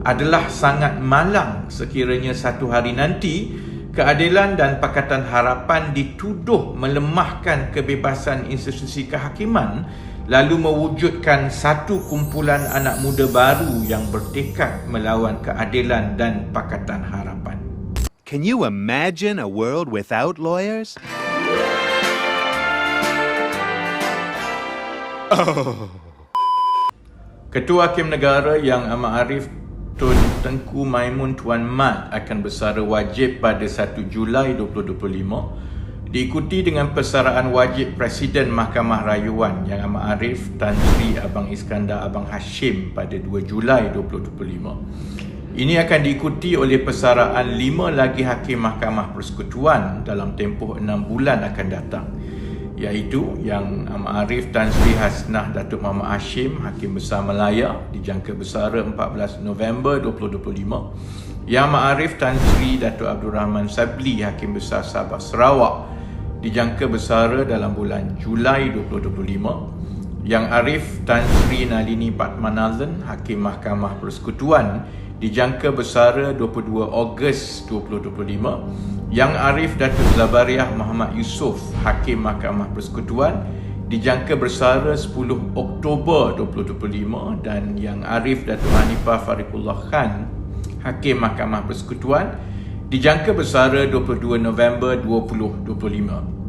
adalah sangat malang sekiranya satu hari nanti keadilan dan Pakatan Harapan dituduh melemahkan kebebasan institusi kehakiman lalu mewujudkan satu kumpulan anak muda baru yang bertekad melawan keadilan dan Pakatan Harapan. Can you imagine a world without lawyers? Ketua Hakim Negara Yang Amat Arif Tun Tengku Maimun Tuan Mat akan bersara wajib pada 1 Julai 2025 diikuti dengan persaraan wajib Presiden Mahkamah Rayuan Yang Amat Arif Tan Sri Abang Iskandar Abang Hashim pada 2 Julai 2025. Ini akan diikuti oleh persaraan lima lagi Hakim Mahkamah Persekutuan dalam tempoh enam bulan akan datang iaitu yang Amat Arif Tan Sri Hasnah Datuk Muhammad Hashim Hakim Besar Melaya dijangka bersara 14 November 2025 Yang Amat Arif Tan Sri Datuk Abdul Rahman Sabli Hakim Besar Sabah Sarawak dijangka bersara dalam bulan Julai 2025 Yang Arif Tan Sri Nalini Patmanazan Hakim Mahkamah Persekutuan dijangka bersara 22 Ogos 2025 Yang Arif Datuk Zabariah Muhammad Yusof Hakim Mahkamah Persekutuan dijangka bersara 10 Oktober 2025 dan Yang Arif Datuk Hanifah Fariqullah Khan Hakim Mahkamah Persekutuan dijangka bersara 22 November 2025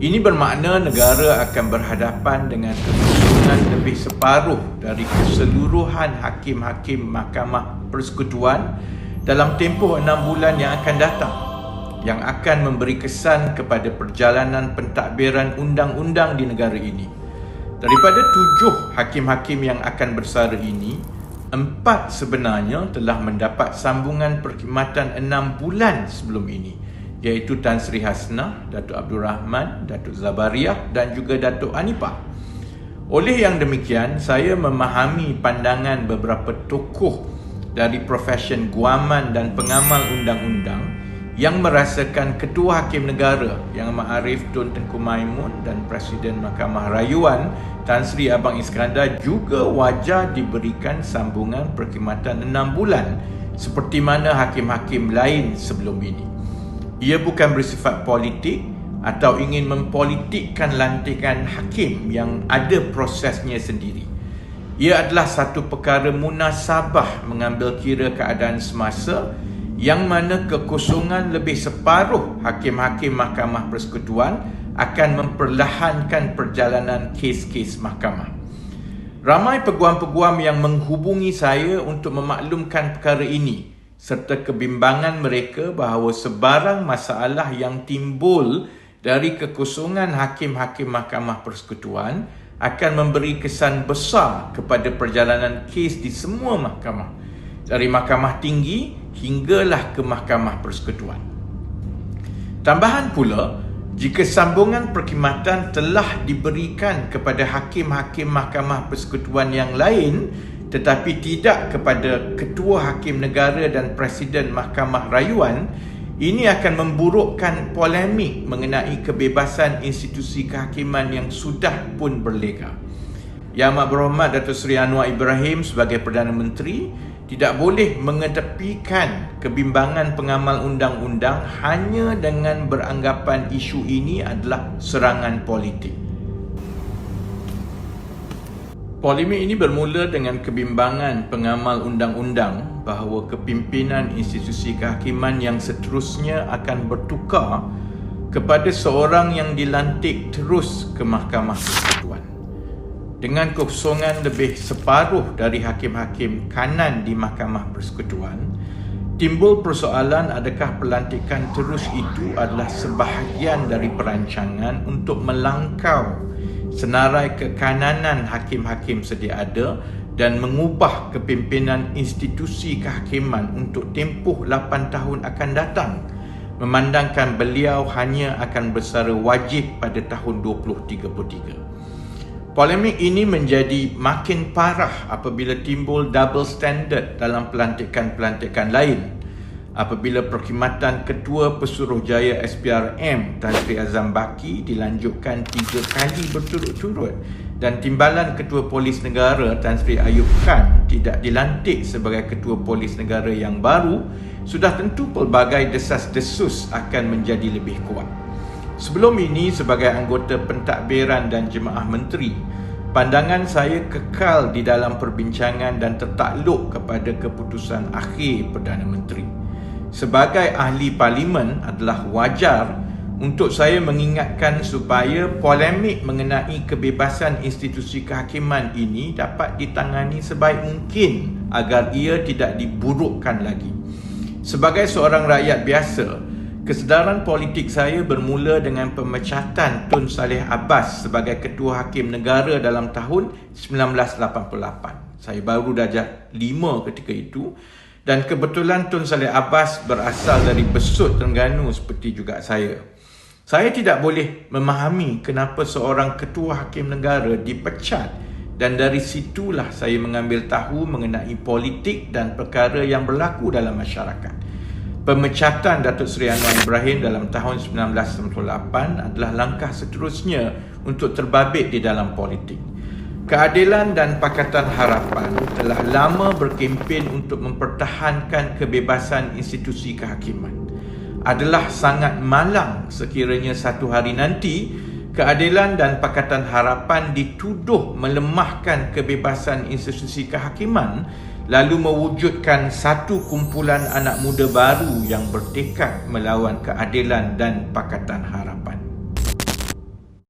ini bermakna negara akan berhadapan dengan kekosongan lebih separuh dari keseluruhan hakim-hakim Mahkamah Persekutuan dalam tempoh enam bulan yang akan datang yang akan memberi kesan kepada perjalanan pentadbiran undang-undang di negara ini. Daripada tujuh hakim-hakim yang akan bersara ini, empat sebenarnya telah mendapat sambungan perkhidmatan enam bulan sebelum ini iaitu Tan Sri Hasnah, Datuk Abdul Rahman, Datuk Zabariah dan juga Datuk Anipah. Oleh yang demikian, saya memahami pandangan beberapa tokoh dari profesion guaman dan pengamal undang-undang yang merasakan Ketua Hakim Negara Yang Amat Arif Tun Tengku Maimun dan Presiden Mahkamah Rayuan Tan Sri Abang Iskandar juga wajar diberikan sambungan perkhidmatan enam bulan seperti mana hakim-hakim lain sebelum ini. Ia bukan bersifat politik atau ingin mempolitikkan lantikan hakim yang ada prosesnya sendiri. Ia adalah satu perkara munasabah mengambil kira keadaan semasa yang mana kekosongan lebih separuh hakim-hakim Mahkamah Persekutuan akan memperlahankan perjalanan kes-kes mahkamah. Ramai peguam-peguam yang menghubungi saya untuk memaklumkan perkara ini serta kebimbangan mereka bahawa sebarang masalah yang timbul dari kekosongan hakim-hakim Mahkamah Persekutuan akan memberi kesan besar kepada perjalanan kes di semua mahkamah dari mahkamah tinggi hinggalah ke Mahkamah Persekutuan. Tambahan pula, jika sambungan perkhidmatan telah diberikan kepada hakim-hakim Mahkamah Persekutuan yang lain tetapi tidak kepada ketua hakim negara dan presiden mahkamah rayuan ini akan memburukkan polemik mengenai kebebasan institusi kehakiman yang sudah pun berlega. Yang Amat Berhormat Datuk Seri Anwar Ibrahim sebagai Perdana Menteri tidak boleh mengetepikan kebimbangan pengamal undang-undang hanya dengan beranggapan isu ini adalah serangan politik. Polemik ini bermula dengan kebimbangan pengamal undang-undang bahawa kepimpinan institusi kehakiman yang seterusnya akan bertukar kepada seorang yang dilantik terus ke Mahkamah Persekutuan. Dengan kosongan lebih separuh dari hakim-hakim kanan di Mahkamah Persekutuan, timbul persoalan adakah pelantikan terus itu adalah sebahagian dari perancangan untuk melangkau senarai kekananan hakim-hakim sedia ada dan mengubah kepimpinan institusi kehakiman untuk tempoh 8 tahun akan datang memandangkan beliau hanya akan bersara wajib pada tahun 2033. Polemik ini menjadi makin parah apabila timbul double standard dalam pelantikan-pelantikan lain. Apabila perkhidmatan Ketua Pesuruhjaya SPRM Tan Sri Azam Baki dilanjutkan tiga kali berturut-turut dan Timbalan Ketua Polis Negara Tan Sri Ayub Khan tidak dilantik sebagai Ketua Polis Negara yang baru, sudah tentu pelbagai desas-desus akan menjadi lebih kuat. Sebelum ini sebagai anggota pentadbiran dan jemaah menteri, Pandangan saya kekal di dalam perbincangan dan tertakluk kepada keputusan akhir Perdana Menteri. Sebagai ahli parlimen adalah wajar untuk saya mengingatkan supaya polemik mengenai kebebasan institusi kehakiman ini dapat ditangani sebaik mungkin agar ia tidak diburukkan lagi. Sebagai seorang rakyat biasa, Kesedaran politik saya bermula dengan pemecatan Tun Saleh Abbas sebagai Ketua Hakim Negara dalam tahun 1988. Saya baru darjah 5 ketika itu dan kebetulan Tun Saleh Abbas berasal dari Besut Terengganu seperti juga saya. Saya tidak boleh memahami kenapa seorang Ketua Hakim Negara dipecat dan dari situlah saya mengambil tahu mengenai politik dan perkara yang berlaku dalam masyarakat. Pemecatan Datuk Seri Anwar Ibrahim dalam tahun 1998 adalah langkah seterusnya untuk terbabit di dalam politik. Keadilan dan Pakatan Harapan telah lama berkempen untuk mempertahankan kebebasan institusi kehakiman. Adalah sangat malang sekiranya satu hari nanti Keadilan dan Pakatan Harapan dituduh melemahkan kebebasan institusi kehakiman lalu mewujudkan satu kumpulan anak muda baru yang bertekad melawan keadilan dan pakatan harapan.